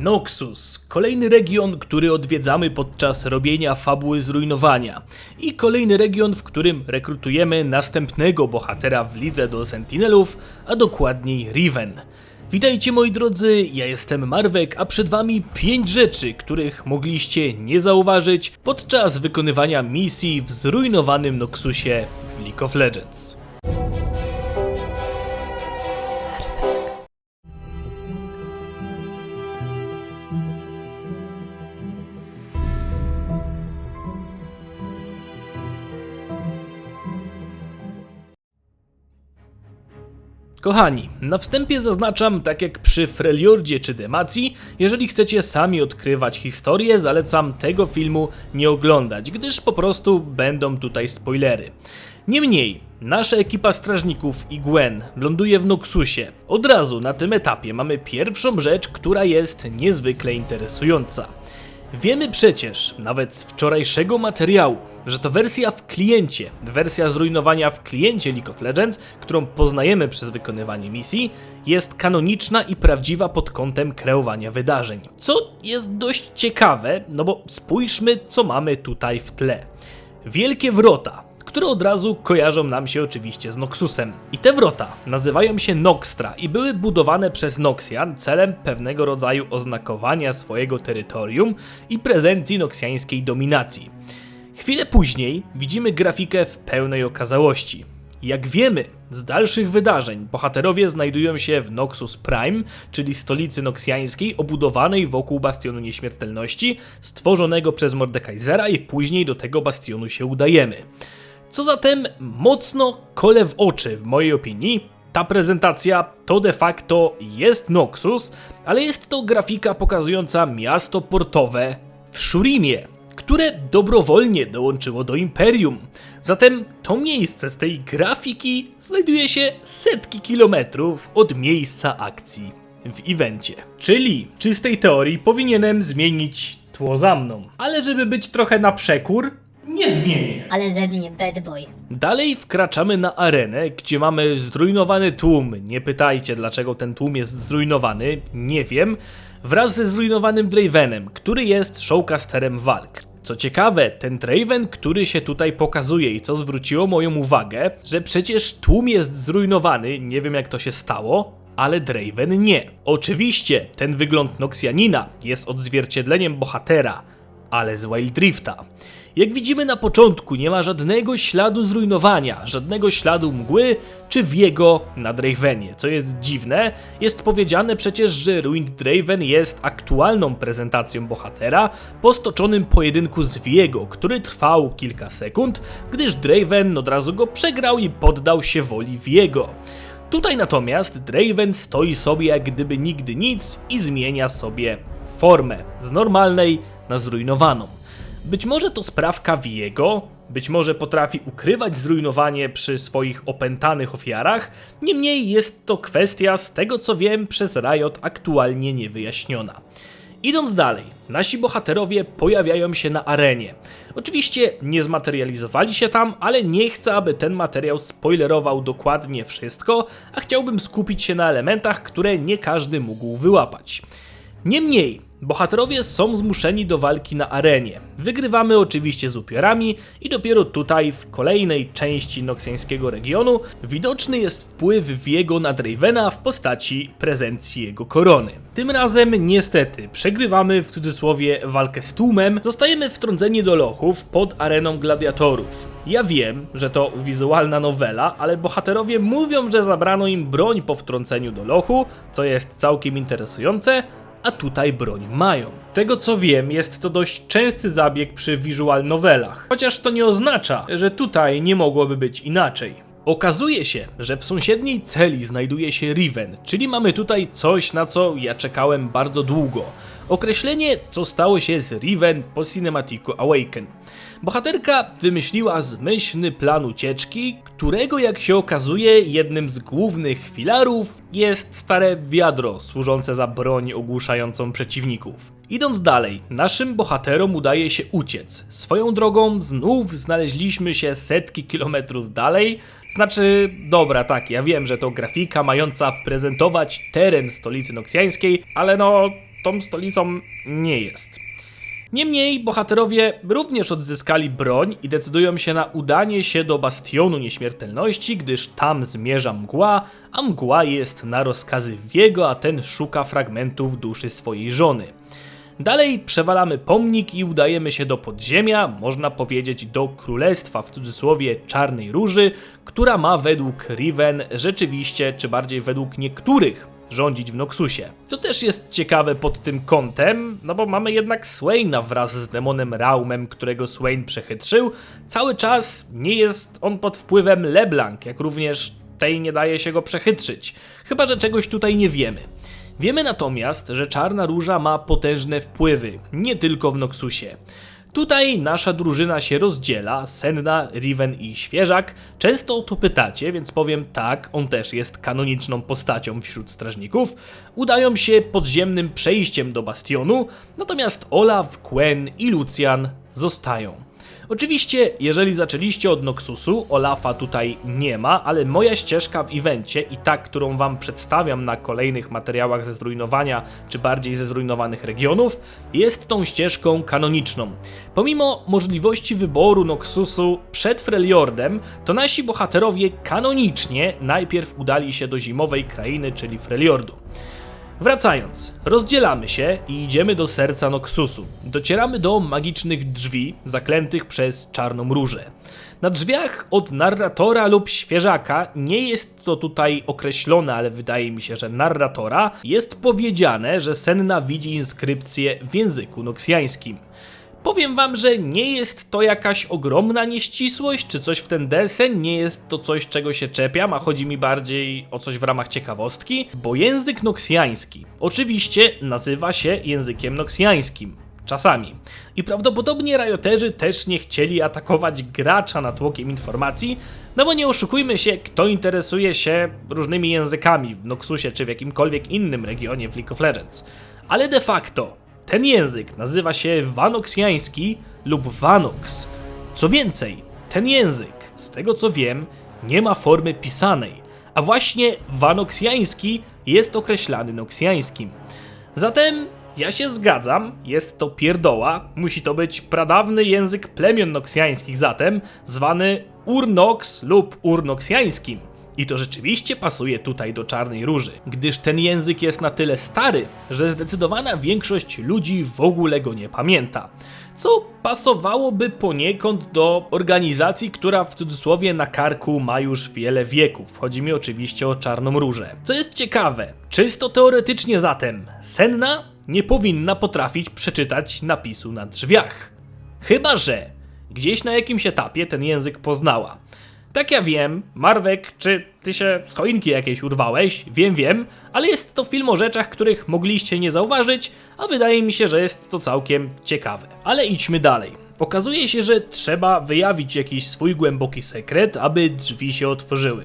Noxus, kolejny region, który odwiedzamy podczas robienia fabuły zrujnowania i kolejny region, w którym rekrutujemy następnego bohatera w lidze do Sentinelów, a dokładniej Riven. Witajcie moi drodzy, ja jestem Marwek, a przed wami 5 rzeczy, których mogliście nie zauważyć podczas wykonywania misji w zrujnowanym Noxusie w League of Legends. Kochani, na wstępie zaznaczam, tak jak przy Freljordzie czy Demacji, jeżeli chcecie sami odkrywać historię, zalecam tego filmu nie oglądać, gdyż po prostu będą tutaj spoilery. Niemniej, nasza ekipa strażników i Gwen ląduje w Noxusie. Od razu na tym etapie mamy pierwszą rzecz, która jest niezwykle interesująca. Wiemy przecież, nawet z wczorajszego materiału, że to wersja w kliencie, wersja zrujnowania w kliencie League of Legends, którą poznajemy przez wykonywanie misji, jest kanoniczna i prawdziwa pod kątem kreowania wydarzeń. Co jest dość ciekawe, no bo spójrzmy, co mamy tutaj w tle. Wielkie wrota, które od razu kojarzą nam się oczywiście z Noxusem. I te wrota nazywają się Noxtra i były budowane przez Noxian celem pewnego rodzaju oznakowania swojego terytorium i prezencji noksjańskiej dominacji. Chwilę później widzimy grafikę w pełnej okazałości. Jak wiemy z dalszych wydarzeń, bohaterowie znajdują się w Noxus Prime, czyli stolicy noksjańskiej obudowanej wokół Bastionu Nieśmiertelności, stworzonego przez Mordekaisera i później do tego bastionu się udajemy. Co zatem mocno kole w oczy w mojej opinii. Ta prezentacja to de facto jest Noxus, ale jest to grafika pokazująca miasto portowe w Shurimie, które dobrowolnie dołączyło do Imperium. Zatem to miejsce z tej grafiki znajduje się setki kilometrów od miejsca akcji w evencie. Czyli czystej teorii powinienem zmienić tło za mną. Ale żeby być trochę na przekór, nie zmienię. Ale ze mnie bad boy. Dalej wkraczamy na arenę, gdzie mamy zrujnowany tłum. Nie pytajcie, dlaczego ten tłum jest zrujnowany, nie wiem. Wraz ze zrujnowanym Dravenem, który jest showcasterem walk. Co ciekawe, ten Draven, który się tutaj pokazuje i co zwróciło moją uwagę, że przecież tłum jest zrujnowany, nie wiem jak to się stało, ale Draven nie. Oczywiście, ten wygląd Noxianina jest odzwierciedleniem bohatera, ale z Wild Drifta. Jak widzimy na początku, nie ma żadnego śladu zrujnowania, żadnego śladu mgły czy wiego na Dravenie. Co jest dziwne, jest powiedziane przecież, że Ruined Draven jest aktualną prezentacją bohatera po stoczonym pojedynku z Viego, który trwał kilka sekund, gdyż Draven od razu go przegrał i poddał się woli Viego. Tutaj natomiast Draven stoi sobie jak gdyby nigdy nic i zmienia sobie formę z normalnej na zrujnowaną. Być może to sprawka Viego, być może potrafi ukrywać zrujnowanie przy swoich opętanych ofiarach, niemniej jest to kwestia z tego co wiem przez Riot aktualnie niewyjaśniona. Idąc dalej, nasi bohaterowie pojawiają się na arenie. Oczywiście nie zmaterializowali się tam, ale nie chcę, aby ten materiał spoilerował dokładnie wszystko, a chciałbym skupić się na elementach, które nie każdy mógł wyłapać. Niemniej, bohaterowie są zmuszeni do walki na arenie. Wygrywamy oczywiście z upiorami i dopiero tutaj, w kolejnej części noksjańskiego regionu, widoczny jest wpływ Viego na Dravena w postaci prezencji jego korony. Tym razem niestety przegrywamy w cudzysłowie walkę z tłumem, zostajemy wtrąceni do lochów pod areną gladiatorów. Ja wiem, że to wizualna nowela, ale bohaterowie mówią, że zabrano im broń po wtrąceniu do lochu, co jest całkiem interesujące, a tutaj broń mają. Tego co wiem, jest to dość częsty zabieg przy visual novelach, chociaż to nie oznacza, że tutaj nie mogłoby być inaczej. Okazuje się, że w sąsiedniej celi znajduje się Riven, czyli mamy tutaj coś, na co ja czekałem bardzo długo. Określenie, co stało się z Riven po Cinematiku Awaken. Bohaterka wymyśliła zmyślny plan ucieczki, którego jak się okazuje jednym z głównych filarów jest stare wiadro służące za broń ogłuszającą przeciwników. Idąc dalej, naszym bohaterom udaje się uciec. Swoją drogą znów znaleźliśmy się setki kilometrów dalej. Znaczy, dobra, tak, ja wiem, że to grafika mająca prezentować teren stolicy noksjańskiej, ale no, tą stolicą nie jest. Niemniej bohaterowie również odzyskali broń i decydują się na udanie się do Bastionu Nieśmiertelności, gdyż tam zmierza mgła, a mgła jest na rozkazy Wiego, a ten szuka fragmentów duszy swojej żony. Dalej przewalamy pomnik i udajemy się do podziemia, można powiedzieć do królestwa w cudzysłowie Czarnej Róży, która ma według Riven rzeczywiście, czy bardziej według niektórych, rządzić w Noxusie. Co też jest ciekawe pod tym kątem, no bo mamy jednak Swaina wraz z demonem Raumem, którego Swain przechytrzył. Cały czas nie jest on pod wpływem LeBlanc, jak również tej nie daje się go przechytrzyć. Chyba, że czegoś tutaj nie wiemy. Wiemy natomiast, że Czarna Róża ma potężne wpływy, nie tylko w Noxusie. Tutaj nasza drużyna się rozdziela, Senna, Riven i Świeżak. Często o to pytacie, więc powiem tak, on też jest kanoniczną postacią wśród strażników. Udają się podziemnym przejściem do Bastionu, natomiast Olaf, Gwen i Lucian zostają. Oczywiście, jeżeli zaczęliście od Noxusu, Olafa tutaj nie ma, ale moja ścieżka w evencie i ta, którą wam przedstawiam na kolejnych materiałach ze zrujnowania, czy bardziej ze zrujnowanych regionów, jest tą ścieżką kanoniczną. Pomimo możliwości wyboru Noxusu przed Freljordem, to nasi bohaterowie kanonicznie najpierw udali się do zimowej krainy, czyli Freljordu. Wracając, rozdzielamy się i idziemy do serca Noxusu. Docieramy do magicznych drzwi, zaklętych przez czarną różę. Na drzwiach od narratora lub świeżaka, nie jest to tutaj określone, ale wydaje mi się, że narratora, jest powiedziane, że Senna widzi inskrypcję w języku noksjańskim. Powiem wam, że nie jest to jakaś ogromna nieścisłość, czy coś w ten deseń, nie jest to coś, czego się czepiam, a chodzi mi bardziej o coś w ramach ciekawostki, bo język noksjański oczywiście nazywa się językiem noksjańskim. Czasami. I prawdopodobnie rajoterzy też nie chcieli atakować gracza natłokiem informacji, no bo nie oszukujmy się, kto interesuje się różnymi językami w Noxusie czy w jakimkolwiek innym regionie w League of Legends. Ale de facto ten język nazywa się wanoksjański lub wanox. Co więcej, ten język, z tego co wiem, nie ma formy pisanej, a właśnie wanoksjański jest określany noksjańskim. Zatem ja się zgadzam, jest to pierdoła, musi to być pradawny język plemion noksjańskich zatem, zwany urnox lub urnoksjańskim. I to rzeczywiście pasuje tutaj do Czarnej Róży, gdyż ten język jest na tyle stary, że zdecydowana większość ludzi w ogóle go nie pamięta. Co pasowałoby poniekąd do organizacji, która w cudzysłowie na karku ma już wiele wieków. Chodzi mi oczywiście o Czarną Różę. Co jest ciekawe, czysto teoretycznie zatem, Senna nie powinna potrafić przeczytać napisu na drzwiach. Chyba, że gdzieś na jakimś etapie ten język poznała. Tak ja wiem, Marwek, czy ty się z choinki jakiejś urwałeś? Wiem, wiem, ale jest to film o rzeczach, których mogliście nie zauważyć, a wydaje mi się, że jest to całkiem ciekawe. Ale idźmy dalej. Okazuje się, że trzeba wyjawić jakiś swój głęboki sekret, aby drzwi się otworzyły.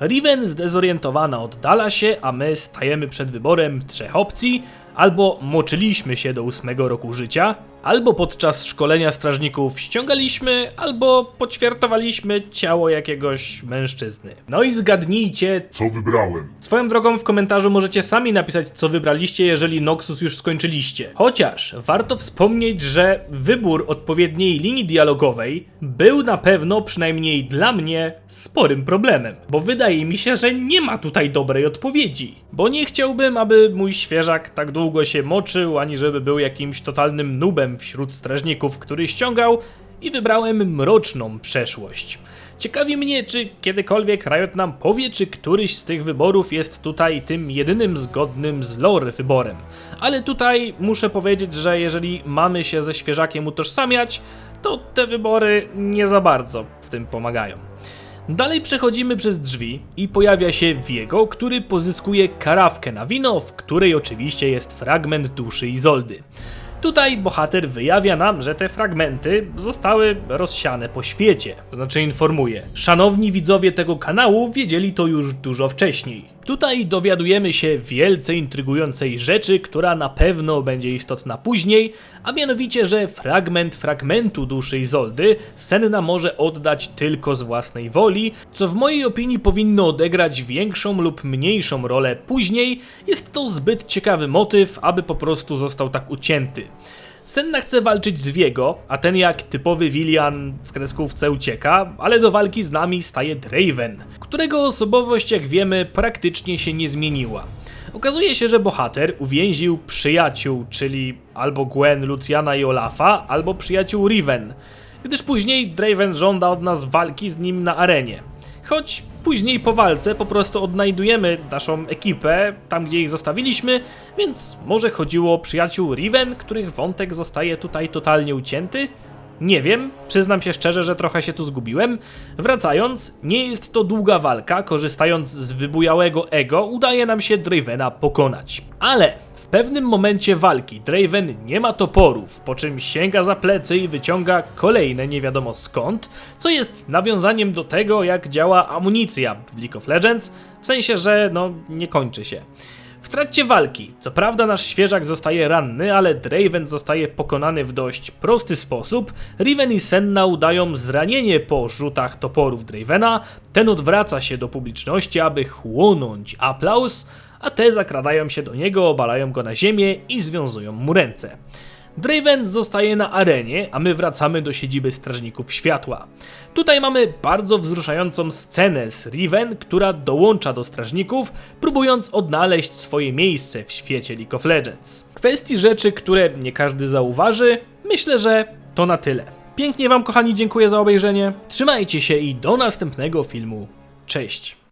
Riven zdezorientowana oddala się, a my stajemy przed wyborem trzech opcji, albo moczyliśmy się do ósmego roku życia, albo podczas szkolenia strażników ściągaliśmy, albo poćwiartowaliśmy ciało jakiegoś mężczyzny. No i zgadnijcie, Co wybrałem? Swoją drogą w komentarzu możecie sami napisać, co wybraliście, jeżeli Noxus już skończyliście. Chociaż warto wspomnieć, że wybór odpowiedniej linii dialogowej był na pewno, przynajmniej dla mnie, sporym problemem. Bo wydaje mi się, że nie ma tutaj dobrej odpowiedzi. Bo nie chciałbym, aby mój świeżak tak długo się moczył, ani żeby był jakimś totalnym nubem wśród strażników, który ściągał i wybrałem mroczną przeszłość. Ciekawi mnie, czy kiedykolwiek Riot nam powie, czy któryś z tych wyborów jest tutaj tym jedynym zgodnym z lore wyborem. Ale tutaj muszę powiedzieć, że jeżeli mamy się ze świeżakiem utożsamiać, to te wybory nie za bardzo w tym pomagają. Dalej przechodzimy przez drzwi i pojawia się Viego, który pozyskuje karawkę na wino, w której oczywiście jest fragment duszy Izoldy. Tutaj bohater wyjawia nam, że te fragmenty zostały rozsiane po świecie. Znaczy informuje. Szanowni widzowie tego kanału wiedzieli to już dużo wcześniej. Tutaj dowiadujemy się wielce intrygującej rzeczy, która na pewno będzie istotna później, a mianowicie, że fragment fragmentu duszy Izoldy Senna może oddać tylko z własnej woli, co w mojej opinii powinno odegrać większą lub mniejszą rolę później. Jest to zbyt ciekawy motyw, aby po prostu został tak ucięty. Senna chce walczyć z Viego, a ten jak typowy Willian w kreskówce ucieka, ale do walki z nami staje Draven, którego osobowość jak wiemy praktycznie się nie zmieniła. Okazuje się, że bohater uwięził przyjaciół, czyli albo Gwen, Luciana i Olafa, albo przyjaciół Riven, gdyż później Draven żąda od nas walki z nim na arenie. Choć później po walce po prostu odnajdujemy naszą ekipę tam, gdzie ich zostawiliśmy, więc może chodziło o przyjaciół Riven, których wątek zostaje tutaj totalnie ucięty? Nie wiem, przyznam się szczerze, że trochę się tu zgubiłem. Wracając, nie jest to długa walka, korzystając z wybujałego ego, udaje nam się Dravena pokonać. Ale pewnym momencie walki Draven nie ma toporów, po czym sięga za plecy i wyciąga kolejne nie wiadomo skąd, co jest nawiązaniem do tego, jak działa amunicja w League of Legends, w sensie, że no nie kończy się. W trakcie walki, co prawda nasz świeżak zostaje ranny, ale Draven zostaje pokonany w dość prosty sposób. Riven i Senna udają zranienie po rzutach toporów Dravena, ten odwraca się do publiczności, aby chłonąć aplauz, a te zakradają się do niego, obalają go na ziemię i związują mu ręce. Draven zostaje na arenie, a my wracamy do siedziby Strażników Światła. Tutaj mamy bardzo wzruszającą scenę z Riven, która dołącza do Strażników, próbując odnaleźć swoje miejsce w świecie League of Legends. Kwestii rzeczy, które nie każdy zauważy, myślę, że to na tyle. Pięknie Wam, kochani, dziękuję za obejrzenie. Trzymajcie się i do następnego filmu. Cześć!